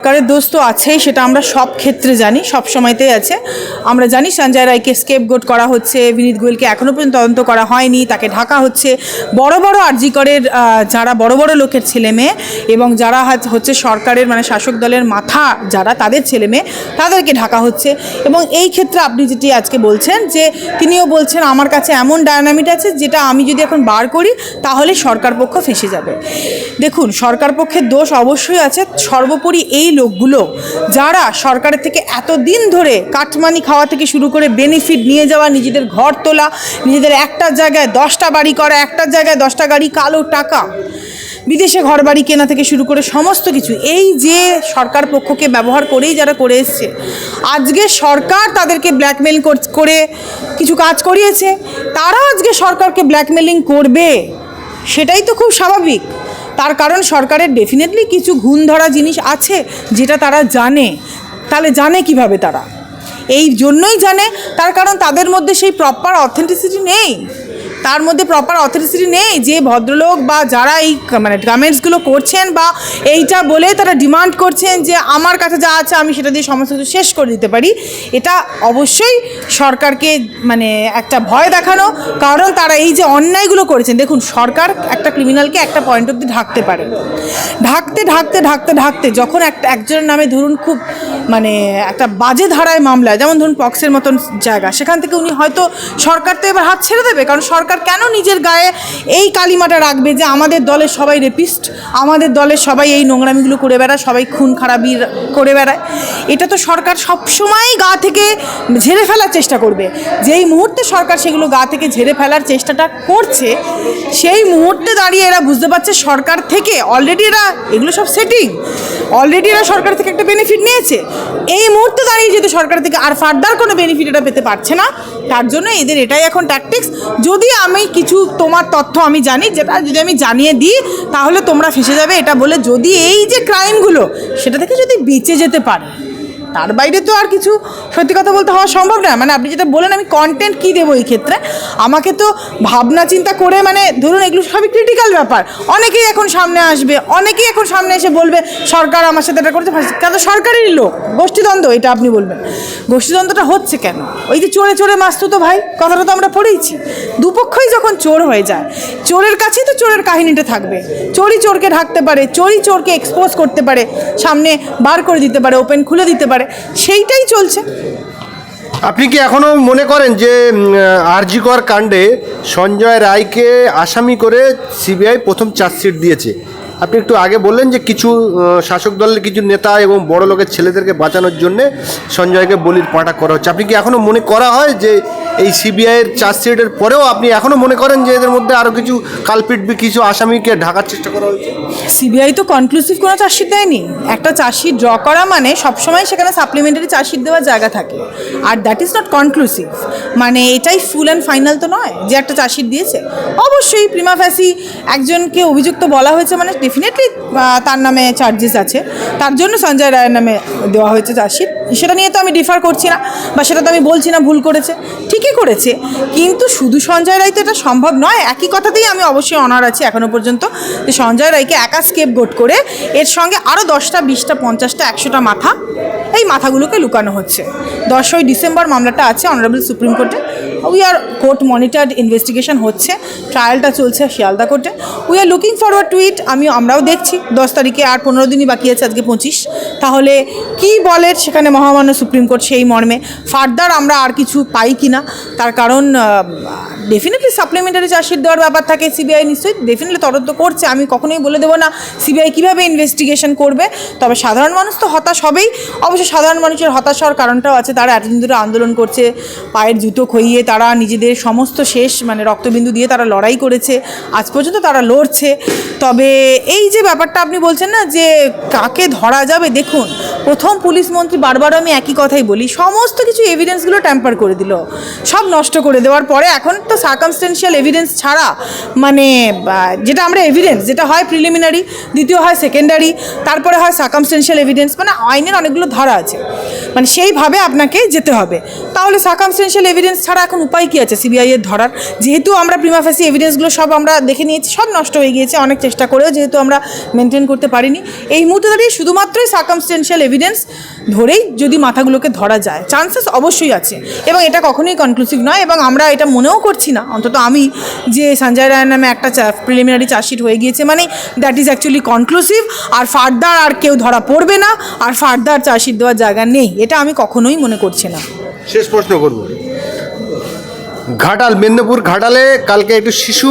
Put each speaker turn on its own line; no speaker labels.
সরকারের দোষ তো আছেই, সেটা আমরা সব ক্ষেত্রে জানি, সব সময়তেই আছে। আমরা জানি সঞ্জয় রায়কে স্কেপ গোট করা হচ্ছে, বিনীত গোয়েলকে এখনও পর্যন্ত তদন্ত করা হয়নি, তাকে ঢাকা হচ্ছে। বড় বড় আরজিকরের যারা বড় বড় লোকের ছেলে মেয়ে এবং যারা হচ্ছে সরকারের মানে শাসক দলের মাথা, যারা তাদের ছেলে মেয়ে, তাদেরকে ঢাকা হচ্ছে। এবং এই ক্ষেত্রে আপনি যেটি আজকে বলছেন যে, তিনিও বলছেন, আমার কাছে এমন ডায়নামিট আছে যেটা আমি যদি এখন বার করি, তাহলে সরকার পক্ষ ফেসে যাবে। দেখুন, সরকার পক্ষের দোষ অবশ্যই আছে, সর্বোপরি এই লোকগুলো যারা সরকারের থেকে এতদিন ধরে কাটমানি খাওয়া থেকে শুরু করে বেনিফিট নিয়ে যাওয়া, নিজেদের ঘর তোলা, নিজেদের একটা জায়গায় দশটা বাড়ি করা, একটা জায়গায় দশটা গাড়ি, কালো টাকা, বিদেশে ঘর বাড়ি কেনা থেকে শুরু করে সমস্ত কিছু, এই যে সরকার পক্ষকে ব্যবহার করেই যারা করে এসছে, আজকে সরকার তাদেরকে ব্ল্যাকমেল করে কিছু কাজ করিয়েছে, তারা আজকে সরকারকে ব্ল্যাকমেলিং করবে, সেটাই তো খুব স্বাভাবিক। তার কারণ সরকারের ডেফিনেটলি কিছু ঘুণ ধরা জিনিস আছে যেটা তারা জানে। তাহলে জানে কীভাবে তারা? এই জন্যই জানে, তার কারণ তাদের মধ্যে সেই প্রপার অথেন্টিসিটি নেই। তার মধ্যে প্রপার অথেন্টিসিটি নেই, যে ভদ্রলোক বা যারা এই মানে কমেন্টসগুলো করছেন বা এইটা বলে তারা ডিমান্ড করছেন যে আমার কাছে যা আছে আমি সেটা দিয়ে সমস্ত কিছু শেষ করে দিতে পারি, এটা অবশ্যই সরকারকে মানে একটা ভয় দেখানো, কারণ তারা এই যে অন্যায়গুলো করেছেন, দেখুন সরকার একটা ক্রিমিনালকে একটা পয়েন্ট অব্দি ঢাকতে পারে। ঢাকতে ঢাকতে ঢাকতে ঢাকতে যখন একটা একজনের নামে ধরুন খুব মানে একটা বাজে ধারায় মামলা যেমন ধরুন পক্সের মতন জায়গা, সেখান থেকে উনি হয়তো সরকার তো এবার হাত ছেড়ে দেবে, কারণ সরকার কেন নিজের গায়ে এই কালিমাটা রাখবে যে আমাদের দলের সবাই রেপিস্ট আমাদের দলের সবাই এই নোংরামিগুলো করে বেড়ায়, সবাই খুন খারাপি করে বেড়ায়? এটা তো সরকার সবসময়ই গা থেকে ঝেড়ে ফেলার চেষ্টা করবে। যেই মুহূর্তে সরকার সেগুলো গা থেকে ঝেড়ে ফেলার চেষ্টাটা করছে, সেই মুহূর্তে দাঁড়িয়ে এরা বুঝতে পারছে সরকার থেকে অলরেডি এরা এগুলো সব সেটিং অলরেডি এরা সরকার থেকে একটা বেনিফিট নিয়েছে। এই মুহূর্তে দাঁড়িয়ে যেহেতু সরকার থেকে আর ফার্দার কোনো বেনিফিট এটা পেতে পারছে না, তার জন্য এদের এটাই এখন ট্যাকটিক্স যদি আমি কিছু তোমার তথ্য আমি জানি, যেটা যদি আমি জানিয়ে দিই, তাহলে তোমরা ফেসে যাবে। এটা বলে যদি এই যে ক্রাইমগুলো সেটা থেকে যদি বেঁচে যেতে পারে। তার বাইরে তো আর কিছু সত্যি কথা বলতে হওয়া সম্ভব না। মানে আপনি যেটা বলেন আমি কন্টেন্ট কী দেবো এই ক্ষেত্রে? আমাকে তো ভাবনা চিন্তা করে মানে ধরুন এগুলো সবই ক্রিটিক্যাল ব্যাপার। অনেকেই এখন সামনে আসবে, অনেকেই এখন সামনে এসে বলবে, সরকার আমার সাথে এটা করেছে। কেন সরকারেরই লোক। গোষ্ঠীদ্বন্দ্ব, এটা আপনি বলবেন। গোষ্ঠীদ্বন্দ্বটা হচ্ছে কেন? ওই যে চোরে চোরে মাস্তু তো ভাই, কথাটা তো আমরা পড়েইছি। দুপক্ষই যখন চোর হয়ে যায়, চোরের কাছেই তো চোরের কাহিনীটা থাকবে। চোরই চোরকে ঢাকতে পারে, চোরই চোরকে এক্সপোজ করতে পারে, সামনে বার করে দিতে পারে ওপেন খুলে দিতে পারে। সেইটাই চলছে।
আপনি কি এখনও মনে করেন যে আরজিকর কাণ্ডে সঞ্জয় রায়কে আসামি করে সিবিআই প্রথম চার্জশিট দিয়েছে? আপনি একটু আগে বললেন যে কিছু শাসক দলের কিছু নেতা এবং বড় লোকের ছেলেদেরকে বাঁচানোর জন্যে সঞ্জয়কে বলির পাঠা করা হচ্ছে। আপনি কি এখনও মনে করা হয় যে এই সিবিআইয়ের চার্জশিটের পরেও আপনি এখনও মনে করেন যে এদের মধ্যে আরও কিছু কালপিট বা কিছু আসামিকে ঢাকার চেষ্টা করা হয়েছে?
সিবিআই তো কনক্লুসিভ কোনো চার্জশিট দেয়নি। একটা চার্জশিট ড্র করা মানে সবসময় সেখানে সাপ্লিমেন্টারি চার্জশিট দেওয়ার জায়গা থাকে। আর দ্যাট ইজ নট কনক্লুসিভ মানে এটাই ফুল অ্যান্ড ফাইনাল তো নয় যে একটা চার্জশিট দিয়েছে। অবশ্যই প্রিমা ফ্যাসি একজনকে অভিযুক্ত বলা হয়েছে মানে ডেফিনেটলি তার নামে চার্জেস আছে। তার জন্য সঞ্জয় রায়ের নামে দেওয়া হয়েছে চার্জশিট সেটা নিয়ে তো আমি ডিফার করছি না বা সেটা তো আমি বলছি না, ভুল করেছে। ঠিকই করেছে। কিন্তু শুধু সঞ্জয় রায় তো এটা সম্ভব নয়। একই কথাতেই আমি অবশ্যই অনার আছি এখনও পর্যন্ত যে সঞ্জয় রায়কে একা স্কেপ গোট করে এর সঙ্গে আরও দশটা, বিশটা, পঞ্চাশটা, একশোটা মাথা এই মাথাগুলোকে লুকানো হচ্ছে। দশই ডিসেম্বর মামলাটা আছে অনারেবল সুপ্রিম কোর্টে। We are court monitored investigation হচ্ছে ট্রায়ালটা চলছে শিয়ালদা কোর্টে we are looking forward to it আমি আমরাও দেখছি, দশ তারিখে আর পনেরো দিনই বাকি আছে আজকে পঁচিশ। তাহলে কি বলে সেখানে মহামান্য সুপ্রিম কোর্ট সেই মর্মে? ফার্দার আমরা আর কিছু পাই কি না তার কারণ ডেফিনেটলি সাপ্লিমেন্টারি চার্জশিট দেওয়ার ব্যাপার থাকে সিবিআই নিশ্চয়ই ডেফিনেটলি তদন্ত করছে, আমি কখনোই বলে দেবো না সিবিআই কীভাবে ইনভেস্টিগেশন করবে। তবে সাধারণ মানুষ তো হতাশ হবেই। অবশ্য সাধারণ মানুষের হতাশ হওয়ার কারণটাও আছে, তারা এতদিন ধরে আন্দোলন করছে, পায়ের জুতো খইয়ে তারা নিজেদের সমস্ত শেষ মানে রক্তবিন্দু দিয়ে তারা লড়াই করেছে। আজ পর্যন্ত তারা লড়ছে। তবে এই যে ব্যাপারটা আপনি বলছেন না যে কাকে ধরা যাবে, দেখুন, প্রথম পুলিশ মন্ত্রী বারবার আমি একই কথাই বলি, সমস্ত কিছু এভিডেন্সগুলো ট্যাম্পার করে দিল। সব নষ্ট করে দেওয়ার পরে এখন তো সার্কামস্টেন্সিয়াল এভিডেন্স ছাড়া মানে যেটা আমরা এভিডেন্স যেটা হয় প্রিলিমিনারি দ্বিতীয় হয় সেকেন্ডারি তারপরে হয় সার্কামস্টেন্সিয়াল এভিডেন্স মানে আইনের অনেকগুলো ধারা আছে। মানে সেইভাবে আপনাকে যেতে হবে। তাহলে সার্কামস্টেন্সিয়াল এভিডেন্স ছাড়া এখন উপায় কী আছে সিবিআই এর ধরার? যেহেতু আমরা প্রিমা ফেসি এভিডেন্সগুলো সব আমরা দেখে নিয়েছি, সব নষ্ট হয়ে গিয়েছে, অনেক চেষ্টা করেও যেহেতু আমরা মেনটেন করতে পারিনি। এই মুহূর্তে দাঁড়িয়ে শুধুমাত্রই সার্কামস্টেন্সিয়াল এভিডেন্স ধরেই যদি মাথাগুলোকে ধরা যায় চান্সেস অবশ্যই আছে। এবং এটা কখনোই কনক্লুসিভ নয়, এবং আমরা এটা মনেও করছি না। অন্তত আমি যে সঞ্জয় রায়ের নামে একটা প্রিলিমিনারি চার্জশিট হয়ে গিয়েছে মানে দ্যাট ইজ অ্যাকচুয়ালি কনক্লুসিভ আর ফার্দার আর কেউ ধরা পড়বে না, আর ফার্দার চার্জশিট দেওয়ার জায়গা নেই, এটা আমি কখনোই মনে করছি না।
শেষ প্রশ্ন করব। ঘাটাল মেদিনীপুর ঘাটালে কালকে একটু শিশু